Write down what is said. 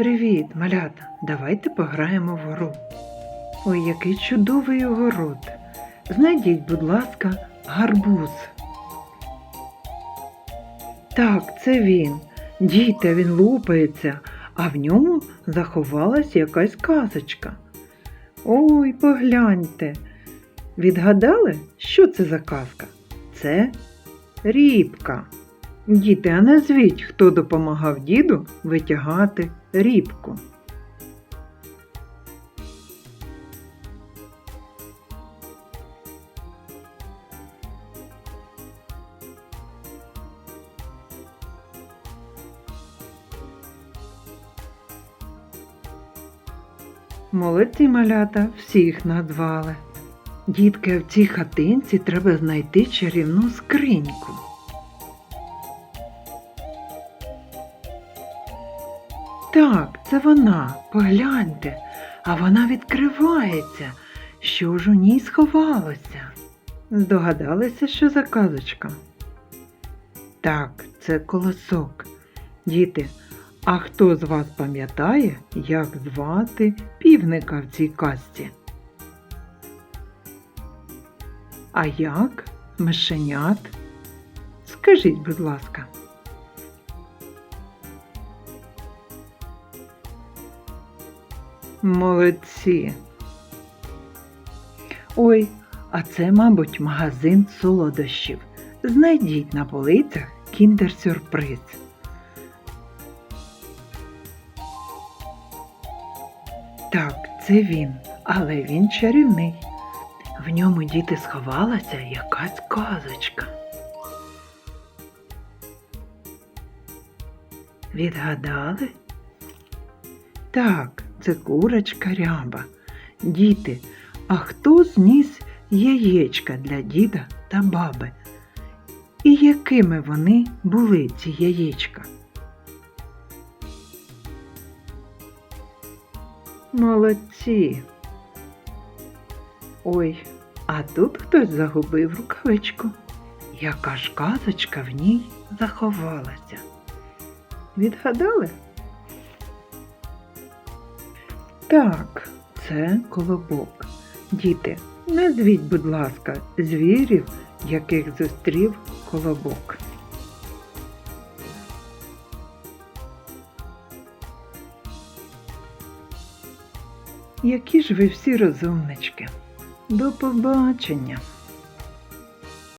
Привіт, малята! Давайте пограємо в гру. Ой, який чудовий огород. Знайдіть, будь ласка, гарбуз. Так, це він. Дійте, він лупається, а в ньому заховалась якась казочка. Ой, погляньте. Відгадали, що це за казка? Це рібка. Діти, а назвіть, хто допомагав діду витягати рібку. Молодці малята всіх назвали. Дітки, в цій хатинці треба знайти чарівну скриньку. Так, це вона. Погляньте, а вона відкривається. Що ж у ній сховалося? Здогадалися, що за казочка? Так, це колосок. Діти, а хто з вас пам'ятає, як звати півника в цій казці? А як мишенят? Скажіть, будь ласка. Молодці. Ой, а це, мабуть, магазин солодощів. Знайдіть на полицях кіндер-сюрприз. Так, це він, але він чарівний. В ньому діти сховалася якась казочка. Відгадали? Так, це курочка ряба. Діти, а хто зніс яєчка для діда та баби? І якими вони були, ці яєчка? Молодці. Ой, а тут хтось загубив рукавичку. Яка ж казочка в ній заховалася? Відгадали? Так, це колобок. Діти, назвіть, будь ласка, звірів, яких зустрів колобок. Які ж ви всі розумнички. До побачення!